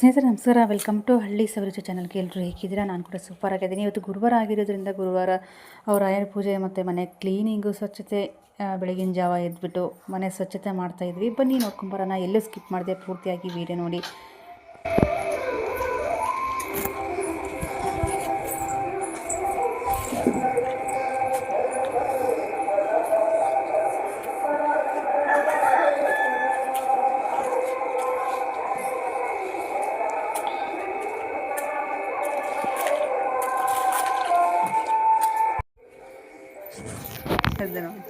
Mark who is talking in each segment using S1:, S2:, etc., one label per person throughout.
S1: ಸ್ನೇಹಿತರೆ, ನಮಸ್ಕಾರ. Welcome to ಹಳ್ಳಿ ಸವರಿಚ ಚಾನಲ್ಗೆ ಎಲ್ಲರೂ ಹೇಗಿದ್ದೀರಾ? ನಾನು ಕೂಡ ಸೂಪರ್ ಆಗಿದ್ದೀನಿ. ಇವತ್ತು ಗುರುವಾರ ಆಗಿರೋದ್ರಿಂದ ಗುರುವಾರ ಅವರ ಆಯರ್ ಪೂಜೆ ಮತ್ತು ಮನೆ ಕ್ಲೀನಿಂಗು ಸ್ವಚ್ಛತೆ ಬೆಳಗಿನ ಜಾವ ಎದ್ಬಿಟ್ಟು ಮನೆ ಸ್ವಚ್ಛತೆ ಮಾಡ್ತಾಯಿದ್ವಿ ಬನ್ನಿ ನೋಡ್ಕೊಂಬರೋಣ ಎಲ್ಲೂ ಸ್ಕಿಪ್ ಮಾಡಿದೆ ಪೂರ್ತಿಯಾಗಿ ವೀಡಿಯೋ ನೋಡಿ. ಎದ್ದೆ ನೋಡಿ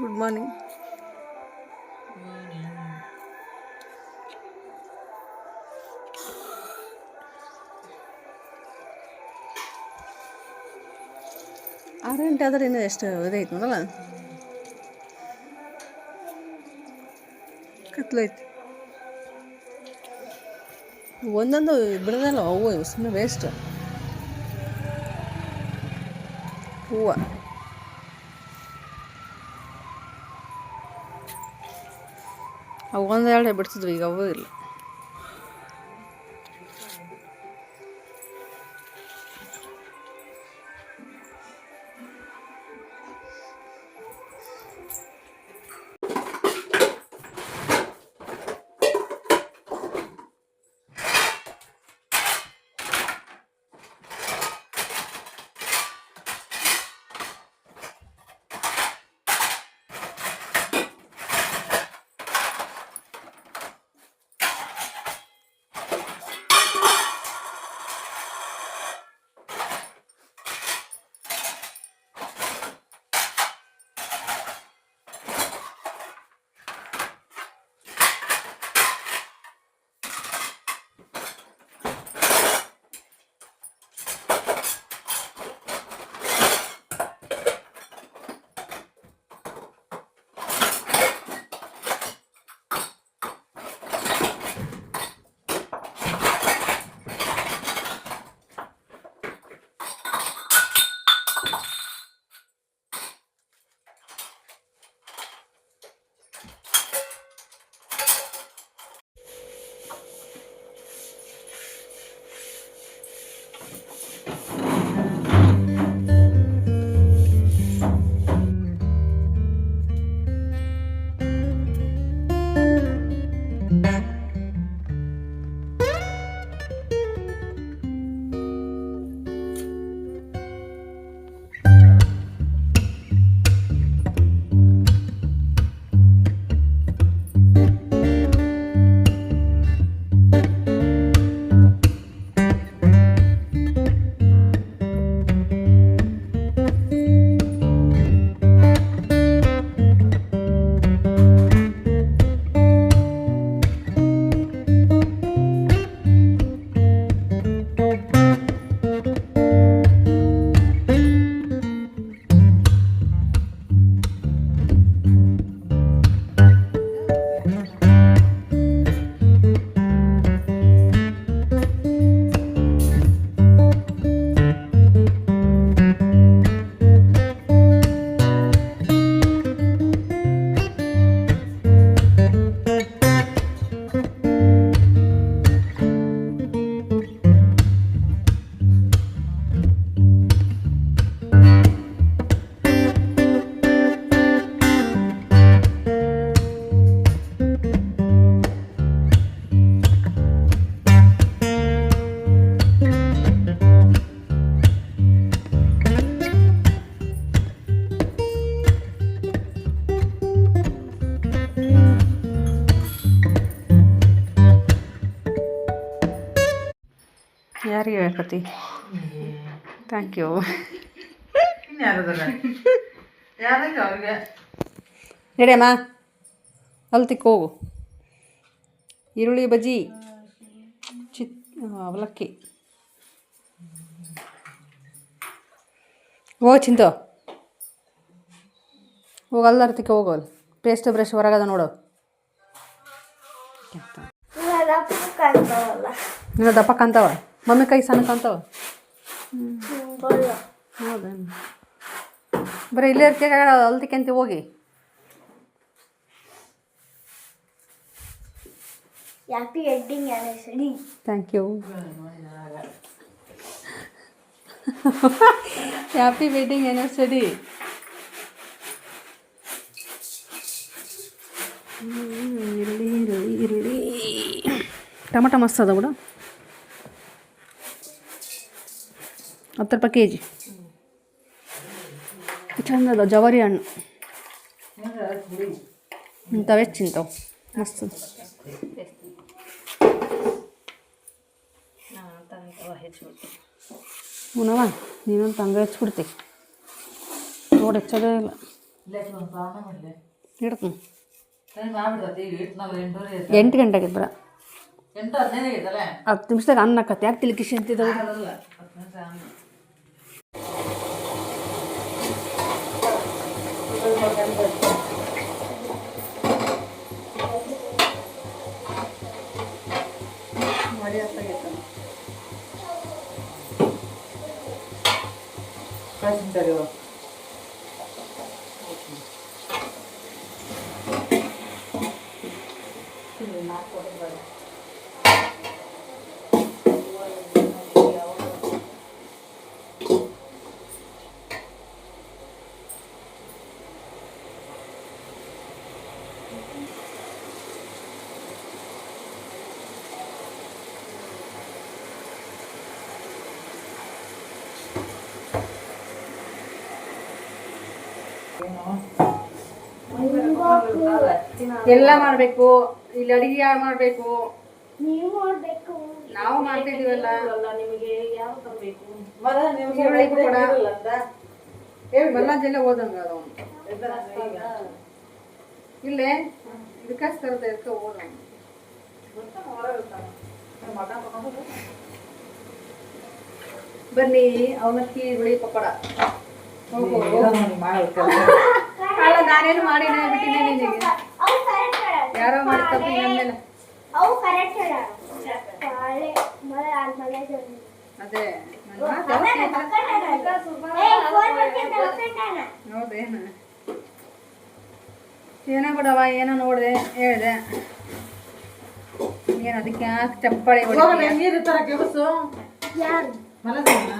S1: ಗುಡ್ ಮಾರ್ನಿಂಗ್ ಆರು ಗಂಟೆ ಆದರೆ ಇನ್ನೂ ಎಷ್ಟು ಇದೈತೆ ನೋಡಲ್ಲ? ಕತ್ಲೈತಿ ಒಂದೊಂದು ಬಿಡದಲ್ಲ ಹೂವು ಇವು ಸುಮ್ಮನೆ ವೇಸ್ಟ್ ಹೂವು. ಅವು ಒಂದೆರಡೆ ಬಿಡ್ತಿದ್ವು, ಈಗ ಅವು ಇಲ್ಲ. ಯಾರಿಗೆ ಹೇಳ್ಕೊತಿ? ಥ್ಯಾಂಕ್ ಯು ನಡಿಯಮ್ಮ ಅಲ್ಲಿ ತಿಕ್ಕ ಹೋಗು. ಈರುಳ್ಳಿ ಬಜ್ಜಿ ಚಿತ್ ಅವಲಕ್ಕಿ. ಹೋಗು ಚಿಂತು. ಹೋಗಿ ಅಲ್ಲಾರ ತಿಕ್ಕ ಹೋಗು ಅಲ್ಲಿ. ಪೇಸ್ಟ್ ಬ್ರಷ್ ಹೊರಗದ ನೋಡು. ನಿನ್ನ ದಪ್ಪ ಕಾಣ್ತಾವ? ಮಮ್ಮಿ ಕೈ ಸಣ್ಣ ಕಾಣ್ತಾವ
S2: ಬಲ್ಲ
S1: ಹೌದಾ ಬರೀ ಇಲ್ಲೇ ಇರ್ತೀಯ ಹೋಗಿ?
S2: Happy wedding anniversary
S1: thank you happy wedding anniversary ಇರಲಿ ಇರಲಿ ಇರಲಿ. ಟೊಮಟ ಮಸ್ತ್ ಅದ ಬಿಡು. ಹತ್ತು ರೂಪಾಯಿ ಕೆ ಜಿ ಚಂದದ ಅದ ಜವಾರಿ ಹಣ್ಣು. ಇಂಥವೆ ಚಿಂತವು ಮಸ್ತ್. ಹೂನವ ನೀನೊಂದು ತಂಗ ಹೆಚ್ಚಿಬಿಡ್ತಿ ನೋಡಿ ಹೆಚ್ಚೋದೇ ಇಲ್ಲ. ಇಡ್ತೀನಿ ಎಂಟು ಗಂಟೆಗೆ ಬರ ಹತ್ತು ನಿಮಿಷದಾಗ ಅನ್ನ ಕತ್ತೆ. ಯಾಕೆ ತಿಲ್ಕಿಸಿ ಅಂತಿದ್ದವು?
S3: ಆಗಲ್ಲ ಹತ್ತು
S1: ಎಲ್ಲ ಮಾಡಬೇಕು. ಇಲ್ಲಿ ಅಡಿಗೆ ಯಾರು ಮಾಡಬೇಕು?
S2: ನೀವು ಮಾಡ್ಬೇಕು.
S1: ನಾವು ಮಾಡ್ತಿದ್ದೀವಲ್ಲ.
S3: ಮರ ನಿಮ್ಗೆ
S1: ಈರುಳ್ಳಿ ಕೂಡ. ಬಲ್ಲಾಜೆಲ್ಲ ಓದಂಗ ಅದ. ಅವ್ನು ಇಲ್ಲೇ ಇದಕ್ಕೆ ತರದ ಓದ ಬನ್ನಿ ಅವನಕ್ಕಿ ಹುಳಿ ಪಕೋಡ.
S3: ಕೆಲ್ಸ.
S1: ಅಲ್ಲ ನಾನೇನು ಮಾಡಿನೇ ಬಿಟ್ಟಿನೇ ನಿನಗೆ.
S2: ಅವು ಕರೆಕ್ಟ್
S1: ಯಾರೋ ಮಾಡಿ ತಪ್ಪು ಮೇಲೆ
S2: ಅವು ಕರೆಕ್ಟ್ ಮಳೆ ಮಳೆ ಆದ್ಮೇಲೆ ಜಲ್ದಿ.
S1: ಅದೇ ಏನೋ? ಬಿಡವ ಏನೋ ನೋಡಿದೆ ಹೇಳಿದೆ. ಏನು ಅದಕ್ಕೆ ಚಪ್ಪಳಿ?
S3: ನೀರು ತರ ಕೆಬಸು
S2: ಯಾರು?
S3: ಮಲಗಿದ್ನ?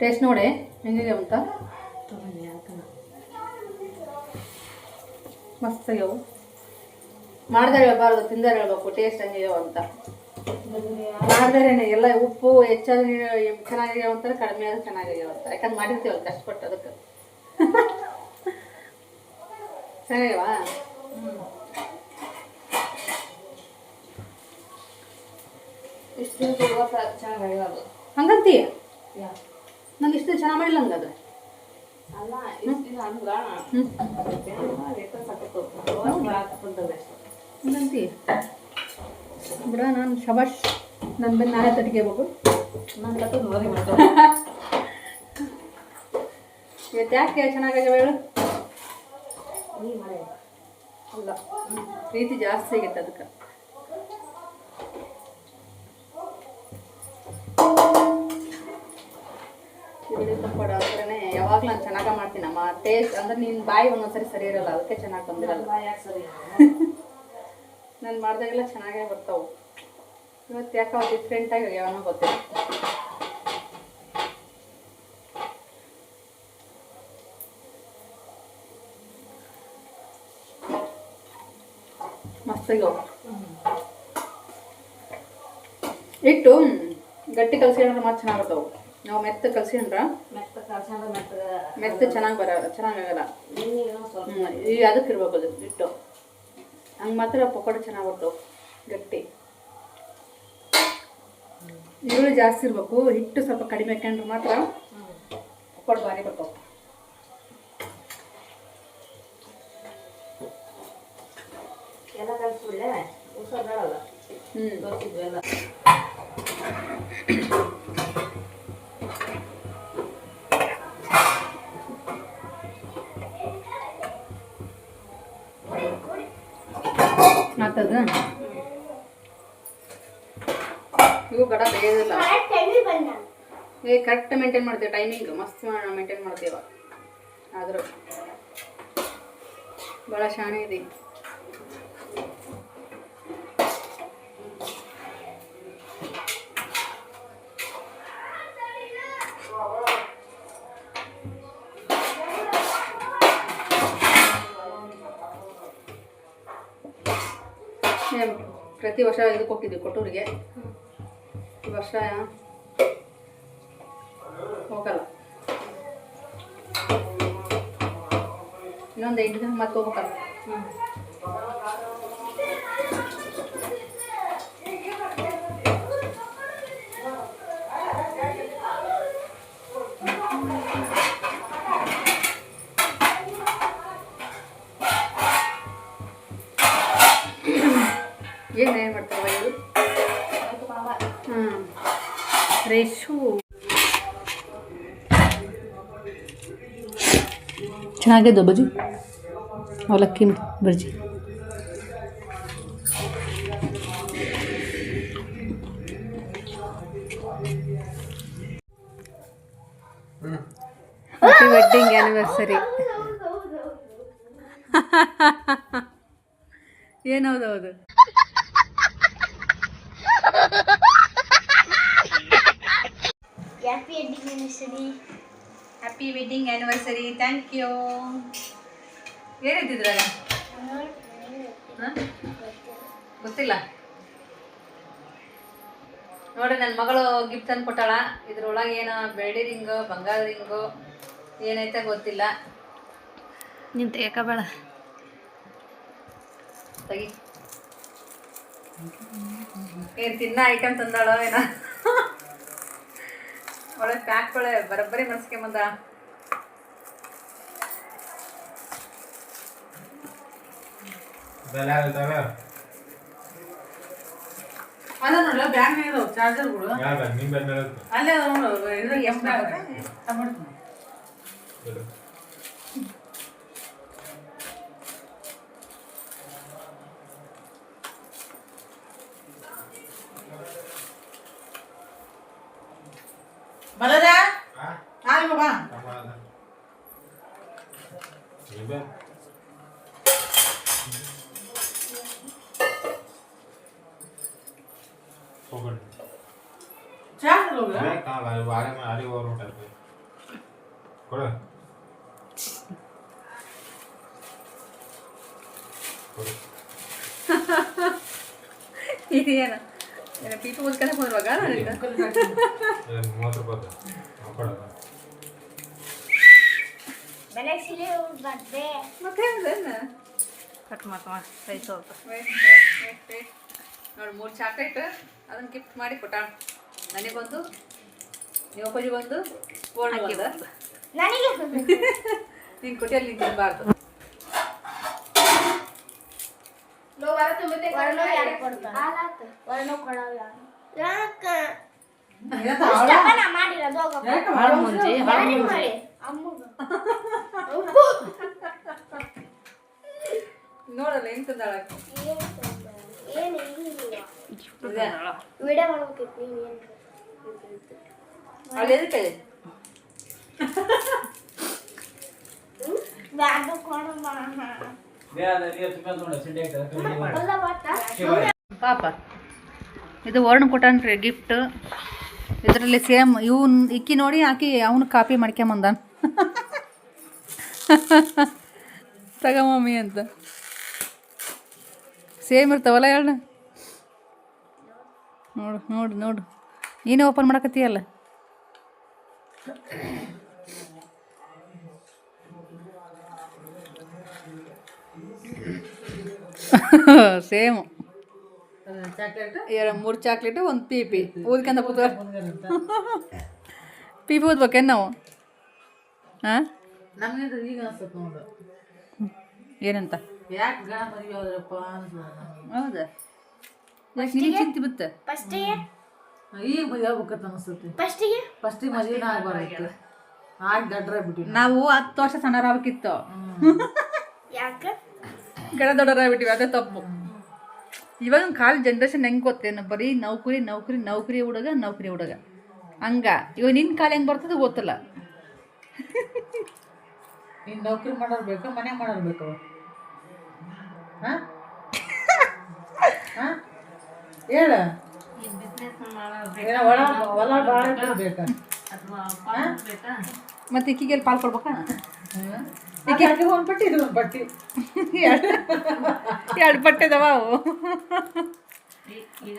S1: ಟೇಸ್ಟ್ ನೋಡಿ ಹೆಂಗಿದೆ ಅಂತ? ಮಸ್ತ್ ಆಗ್ಯಾವು. ಮಾಡ್ದಾಗ ಹೇಳ್ಬಾರ್ದು ತಿಂದರೆ ಹೇಳ್ಬೇಕು ಟೇಸ್ಟ್ ಹೆಂಗಿದಾವ ಅಂತ. ಮಾಡ್ದಾರೇನೆ ಎಲ್ಲ ಉಪ್ಪು ಹೆಚ್ಚಾಗಿ ಚೆನ್ನಾಗಿರೋ ಅಂತಾರೆ ಕಡಿಮೆ ಆದ್ರೆ ಚೆನ್ನಾಗಿರೋ ಅಂತ. ಯಾಕಂದ್ರೆ ಮಾಡಿರ್ತೀವಲ್ಲ ಕಷ್ಟಪಟ್ಟು ಅದಕ್ಕೆ. ಚೆನ್ನಾಗಿವಾ
S3: ಇಷ್ಟು ಚೆನ್ನಾಗಿ
S1: ಹಂಗಂತೀಯ? ನಂಗೆ ಇಷ್ಟು ಚೆನ್ನಾಗಿ ಮಾಡಿಲ್ಲ ಹಂಗಾದ್ರೆ.
S3: ಅಲ್ಲ ಇಷ್ಟು ದಿನ ಹಂಗ
S1: ಹ್ಞೂ
S3: ರೇಟ ಸಾಕತ್ತು. ಕುಂತದೆ
S1: ಹಂಗಂತೀಯ ಬಿಡ ನಾನು ಶಬಾಷ್ ನನ್ನ ಬೆನ್ನು ನಾನೇ ತಟ್ಕೋಬೇಕು
S3: ಹೋಗು. ಕತ್ತು ನೋಡಿ
S1: ಇವತ್ತು ಯಾಕೆ ಚೆನ್ನಾಗಾಗ್ಯಾವ ಹೇಳು? ಅಲ್ಲ ಪ್ರೀತಿ ಜಾಸ್ತಿ ಆಗೈತೆ ಅದಕ್ಕೆ. ಈರುಳ್ಳಿ ಪಕೋಡ ಅಂದ್ರೆ ಯಾವಾಗಲೂ ನಾನು ಚೆನ್ನಾಗ ಮಾಡ್ತೀನಮ್ಮ ಟೇಸ್ಟ್ ಅಂದ್ರೆ ನಿನ್ನ ಬಾಯಿ ಒಂದೊಂದ್ಸರಿ ಸರಿ ಇರಲ್ಲ ಅದಕ್ಕೆ ಚೆನ್ನಾಗಿ ಬಂದಿರಲ್ಲ. ನಾನು ಮಾಡಿದಾಗೆಲ್ಲ ಚೆನ್ನಾಗೇ ಬರ್ತಾವೆ. ಇವತ್ತು ಯಾಕೋ ಡಿಫ್ರೆಂಟಾಗಿ ಯಾವನೋ ಗೊತ್ತಿಲ್ಲ. ಮಸ್ತಿಗೆ ಇಟ್ಟು ಗಟ್ಟಿ ಕಲ್ಸ್ಕೊಂಡ್ರೆ ಮತ್ತೆ ಚೆನ್ನಾಗಿರ್ತಾವೆ ನಾವು ಮೆತ್ತ ಕಲ್ಸ್ಕೊಂಡ್ರೆ
S3: ಮೆತ್ತ ಕಳ್ಸಂದ್ರೆ ಮೆತ್ತ
S1: ಮೆತ್ತ ಚೆನ್ನಾಗಿ ಬರಲ್ಲ ಚೆನ್ನಾಗಾಗಲ್ಲ ಹ್ಞೂ ಈ ಅದಕ್ಕೆ ಇರ್ಬೇಕು ಅದು ಹಿಟ್ಟು. ಹಂಗೆ ಮಾತ್ರ ಪಕೋಡ ಚೆನ್ನಾಗಿ ಬರ್ತಾವೆ ಗಟ್ಟಿ. ಈರುಳ್ಳಿ ಜಾಸ್ತಿ ಇರಬೇಕು ಹಿಟ್ಟು ಸ್ವಲ್ಪ ಕಡಿಮೆ ಹಾಕೊಂಡ್ರೆ ಮಾತ್ರ ಪಕೋಡ ಭಾರಿ ಬರ್ತಾವೆ.
S3: ಎಲ್ಲ ಕಲಿಸ್ಬಿಡ್ಲೆ
S1: ಹ್ಞೂ ಆಗ್ತದ ಇವು ಗಡ ಬೇಯೋದಿಲ್ಲ. ಏ ಕರೆಕ್ಟ್ ಮೇಂಟೈನ್ ಮಾಡ್ತೀವಿ ಟೈಮಿಂಗ್ ಮಸ್ತ್ ಮೇಂಟೈನ್ ಮಾಡ್ತೀವ. ಆದರೂ. ಭಾಳ ಶಾಣೆ ಇದೆ ಏ, ಪ್ರತಿ ವರ್ಷ ಇದಕ್ಕೆ ಹೋಗ್ತಿದ್ವಿ ಕೊಟ್ಟೂರಿಗೆ. ಈ ವರ್ಷ ಹೋಗಲ್ಲ. ಇನ್ನೊಂದು ಎಂಟು ದಿನ ಮತ್ತೆ ಹೋಗ್ಬೇಕಲ್ಲ. ಏನು ಚೆನ್ನಾಗಿದ್ದು ಬಜ್ಜಿ? ಅವಲಕ್ಕಿ ಬಜ್ಜಿ. Happy wedding anniversary ಏನೌದೌದು
S2: happy wedding anniversary
S1: happy wedding anniversary thank you ಏನಿದ್ದಿದ್ರಲ್ಲ ಹಾಂ? ಗೊತ್ತಿಲ್ಲ. ನೋಡಿ ನನ್ನ ಮಗಳು ಗಿಫ್ಟ್ ತಂದು ಕೊಟ್ಟಾಳ. ಇದ್ರೊಳಗೆ ಏನೋ ಬೆಳ್ಳಿ ರಿಂಗು ಬಂಗಾರ ರಿಂಗು ಏನೈತೆ ಗೊತ್ತಿಲ್ಲ.
S3: ನೀನು ತೆಗಿಯಕಬೇಡ
S1: ತೆಗಿ. ಏನು ತಿನ್ನ ಐಟಮ್ ತಂದಾಳೋ ಏನೋ? ಒಳ್ಳೆ ಪ್ಯಾಕ್ಗಳೇ ಬರೋಬ್ಬರಿ
S4: ಆಗುತ್ತವೆ
S1: ಅಲ್ಲ ನೋಡಲ್ಲ ಚಾರ್ಜರ್ಗಳು ಅಲ್ಲೇ ಎಂಬ ನೋಡು ಇದ್ರಾಗ ಎಷ್ಟು
S4: ಬಿಡು.
S5: ಬಲದ
S4: ಆ?
S5: ಹಾಲು ಬಾ
S4: ತಮ್ಮ ಅದ. ಇವೆ. ಹೋಗೋಣ.
S5: ಚಾ ಹೋಗ
S4: ಬೇಕಲ್ಲ, ಇವು ಆರೆ ಮ- ಆರೆ ಹೋಗ್ರು ಉಂಟಲ್ಲ. ಕೊಡು.
S1: ಪೀಪಿ ಮುದ್ಕನೆ ಹೋದ್ವಾಗ
S4: ಇದು ಮೂವತ್ತು ರೂಪಾಯಿ
S1: ಮತ್ತೆ
S3: ಕಟ್ ಮಾಡ್ಕೊ ಕೈ ಸ್ವಲ್ಪ.
S1: ನೋಡಿ ಮೂರು ಚಾಕ್ಲೇಟ್ ಅದನ್ನ ಗಿಫ್ಟ್ ಮಾಡಿ ಕೊಟ್ಟಾಳ ನನಗೊಂದು ಕೊಡಿ ಬಂದು ಒಂದು
S2: ನನಗೆ
S1: ನೀನು ಕೊಟ್ಟಿಯಲ್ಲಿ ನೀನು ತಿನ್ನಬಾರ್ದು
S2: ವರ್ಣ ಯಾರು ಕೊಡ್ತಾರೆ ವರ್ಣ ಕೊಡಲ್ಲ ಯಾಕ ನಾ ಮಾಡಿರೋದು ಹೋಗಪ್ಪ.
S3: ಹಾಳು ಮುಂಜಿ ಹಾಳು
S2: ನನಗೆ
S3: ಮುಂಜಿ
S2: ಮಾಡಿ ಅಮ್ಮಗ
S1: ನೋಡಲ್ಲ ಹೆಂಗ್ ತಂದಾಳ
S2: ಏನು ಇಲ್ಲ
S1: ಇದೆ
S2: ವಿಡಿಯೋ ಮಾಡ್ಬೇಕಿತ್ತು ನೀನು ಏನು
S1: ಅಲ್ಲಿ ಎದಕ್ಕೆ
S2: ಬ್ಯಾಗ್ ಕೊಂಡು ಅಲ್ಲ ಬಾಟ
S1: ಪಾಪ ಇದು ವರ್ಣ ಕೊಟ್ಟಾನ್ರಿ ಗಿಫ್ಟ್ ಇದರಲ್ಲಿ ಸೇಮ್ ಇವನ್ ಇಕ್ಕಿ ನೋಡಿ ಆಕಿ ಅವನು ಕಾಪಿ ಮಾಡ್ಕೊಂಬಂದಾನ ತಗ ಮಮ್ಮಿ ಅಂತ. ಸೇಮ್ ಇರ್ತಾವಲ್ಲ ಹೇಳ ನೋಡು ನೋಡು ನೋಡು. ನೀನೇ ಓಪನ್ ಮಾಡಕತ್ತೀಯಲ್ಲ? ಸೇಮು ಎರಡು ಮೂರು ಚಾಕ್ಲೇಟು ಒಂದು ಪಿ ಪಿ ಊದ್ಕಂದ ಪಿಪಿ ಪಿ ಪಿ ಊದ್ಬೇಕೇನು ನಾವು? ಹಾಂ ಏನಂತ? ಹೌದಾ? ಚಿಂತೆ ಬಿತ್ತ?
S5: ಈಗ ಮದುವೆ ಆಗ್ಬೇಕಂತ ಅನಿಸ್ತೈತಿ.
S2: ಫಸ್ಟಿಗೆ
S5: ಫಸ್ಟಿಗೆ ಮದುವೆನ ಆಗ್ಬಾರ್ದು ಆಗಿ ಗಡ್ರ ಬಿಟ್ಟಿವಿ
S1: ನಾವು ಹತ್ತು ವರ್ಷ ಸಣ್ಣರಾಗಬೇಕಿತ್ತು
S2: ಯಾಕೆ?
S1: ಗಣ ದೊಡ್ಡರಾಗ್ಬಿಟ್ಟಿವಿ ಅದೇ ತಪ್ಪು. ಇವಾಗ ಕಾಲ ಜನ್ರೇಷನ್ ಹೆಂಗೆ ಗೊತ್ತೇನು ಬರೀ ನೌಕರಿ ನೌಕರಿ ನೌಕರಿ ಹುಡುಗ ನೌಕರಿ ಹುಡುಗ. ಹಂಗ. ಇವಾಗ ನಿನ್ನ ಕಾಲ ಹೆಂಗೆ ಬರ್ತದೆ ಗೊತ್ತಿಲ್ಲ.
S5: ನೀನು ನೌಕರಿ ಮಾಡೋರು ಬೇಕಾ ಮನೆ ಮಾಡೋರು ಬೇಕು? ಹಾಂ? ಹಾಂ? ಹೇಳ.
S3: ಈ ಬಿಸ್ನೆಸ್ ಮಾಡೋದು
S5: ಏನೋ ಒಳ ಹೊಲ ಭಾಳ ಬೇಕಾ?
S1: ಮತ್ತೆ ಇಕ್ಕಿಗೆ ಪಾಲ್ ಕೊಡ್ಬೇಕಾ?
S5: ಯಾಕೆ? ಒಂದು ಪಟ್ಟಿ ಇದು ಒಂದು ಪಟ್ಟಿ
S1: ಎರಡು. ಪಟ್ಟಿ ಅದಾವ ಅವು.
S5: ಈಗ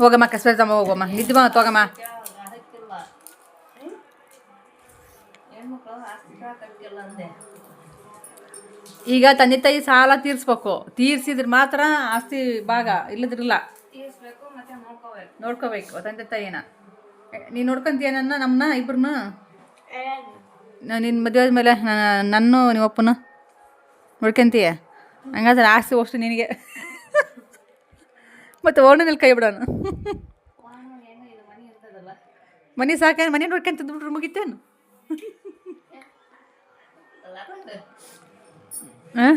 S1: ಹೋಗಮ್ಮ ಕಸ್ಬೆ ಹೋಗಮ್ಮ. ನಿದ್ದೆ ಬಾ ತಗೋಮ್ಮ.
S3: ಅದಕ್ಕಿಲ್ಲ ಹೆಣ್ಮಕ್ಳು ಆಸ್ತಿ ಸಾಕಾಗಿಲ್ಲ ಅಂದೆ.
S1: ಈಗ ತಂದೆ ತಾಯಿ ಸಾಲ ತೀರಿಸ್ಬೇಕು. ತೀರ್ಸಿದ್ರೆ ಮಾತ್ರ ಆಸ್ತಿ ಭಾಗ ಇಲ್ಲದ್ರಿಲ್ಲ.
S3: ನೋಡ್ಕೋಬೇಕು,
S1: ತಂದೆ ತಾಯಿನ. ನೀನು ನೋಡ್ಕೊಂತೀಯನನ್ನ ನಮ್ಮನ್ನ ಇಬ್ರನ್ನ? ನಿನ್ನ ಮದುವೆ ಆದ್ಮೇಲೆ ನನ್ನ ನಿಮ್ಮ ಅಪ್ಪನ ನೋಡ್ಕೊಂತೀಯ? ಹಂಗಾದ್ರೆ ಆಸ್ತಿ ಅಷ್ಟು ನಿನಗೆ. ಮತ್ತು ಓಣನಲ್ಲಿ ಕೈ ಬಿಡೋಣ.
S3: ಮನೆ
S1: ಸಾಕ ಮನೆ ನೋಡ್ಕೊಂತಿದ್ದು ಬಿಟ್ರೆ ಮುಗಿತೇನು? ಹಾಂ?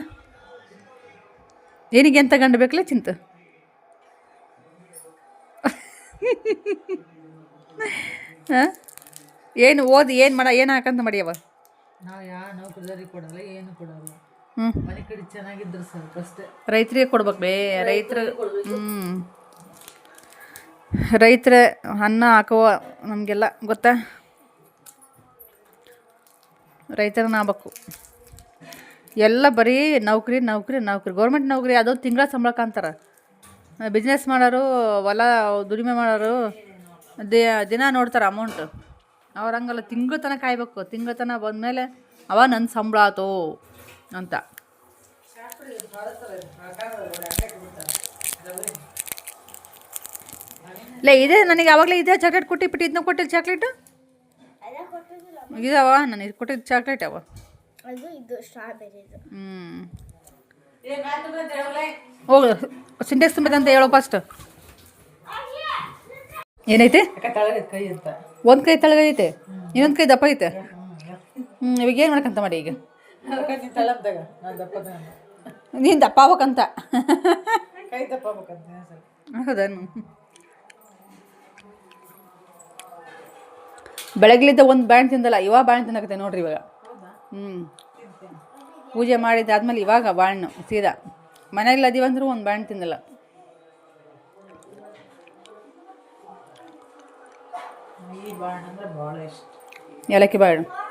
S1: ಏನಿಗೆ ಎಂತ ಗಂಡು ಬೇಕಲ್ಲ ಚಿಂತ? ಹಾಂ? ಏನು ಓದಿ ಏನು ಮಾಡ ಏನು ಹಾಕಂತ ಮಾಡ್ಯವ
S5: ನಾವು ಯಾವ ನೌಕರಿದಾರಿಗೆ ಕೊಡಲ್ಲ ಏನು ಕೊಡಲ್ಲ.
S1: ಹ್ಞೂ
S5: ಮನೆ ಕಡೆ ಚೆನ್ನಾಗಿದ್ರೆ ಸಾಕು ಅಷ್ಟೇ.
S1: ರೈತರಿಗೆ ಕೊಡ್ಬೇಕು ಬೇ ರೈತರ ಹ್ಞೂ ರೈತರ ಅನ್ನ ಹಾಕುವ ನಮಗೆಲ್ಲ ಗೊತ್ತಾ? ರೈತರನ್ನ ಆಗ್ಬೇಕು ಎಲ್ಲ ಬರೀ ನೌಕರಿ ನೌಕರಿ ನೌಕರಿ. ಗೌರ್ಮೆಂಟ್ ನೌಕರಿ ಅದೊಂದು ತಿಂಗಳ ಸಂಬಳಕ್ಕೆ ಅಂತಾರೆ. ಬಿಸ್ನೆಸ್ ಮಾಡೋರು ಹೊಲ ದುಡಿಮೆ ಮಾಡೋರು ದೇ ದಿನ ನೋಡ್ತಾರೆ ಅಮೌಂಟ್ ಅವ್ರು ಹಂಗಲ್ಲ ತಿಂಗಳ ತನಕ ಕಾಯ್ಬೇಕು. ತಿಂಗಳ ತನಕ ಬಂದಮೇಲೆ ಅವ ನನ್ನ ಸಂಬಳ ಆತು ಅಂತ. ಇಲ್ಲ ಇದೆ ನನಗೆ ಆವಾಗಲೇ ಇದೆ ಚಾಕ್ಲೇಟ್ ಕೊಟ್ಟಿ ಬಿಟ್ಟು ಇದನ್ನ ಕೊಟ್ಟಿದ್ದು ಚಾಕ್ಲೇಟು ಇದಾವ ನನಗೆ ಕೊಟ್ಟಿದ್ದು ಚಾಕ್ಲೇಟ್ ಅವ. ಹ್ಞೂ ಹೋಗು ಸಿಂಟೆಕ್ಸ್ ತುಂಬಿದೆ ಅಂತ ಹೇಳೋ ಫಸ್ಟ್ ಏನೈತೆ? ಒಂದ್ ಕೈ ತಳಗೈತೆ ಇನ್ನೊಂದು ಕೈ ದಪ್ಪ ಐತೆ. ಹ್ಞೂ ಇವಾಗ ಏನು ಮಾಡ್ಕಂತ ಮಾಡಿ ಈಗ?
S5: ನೀನ್
S1: ದಪ್ಪ ಆಗ್ಬೇಕಂತ. ಹೌದನು ಬೆಳಗ್ಲಿದ್ದ ಒಂದು ಬ್ಯಾಂಡ್ ತಿಂದಲ್ಲ ಇವಾಗ ಬ್ಯಾಂಡ್ ತಿನ್ನಕತ್ತೆ ನೋಡ್ರಿ ಇವಾಗ. ಹ್ಞೂ ಪೂಜೆ ಮಾಡಿದ್ದಾದ್ಮೇಲೆ ಇವಾಗ ಬಾಣ್ಣು ಸೀದಾ. ಮನೆಯಲ್ಲಿ ಅದೀವಂದ್ರೂ ಒಂದು ಬಾಣ್
S5: ತಿನ್ನಲ್ಲ ಬಾಣ
S1: ಏಲಕ್ಕಿ ಬಾಳು
S2: ಆ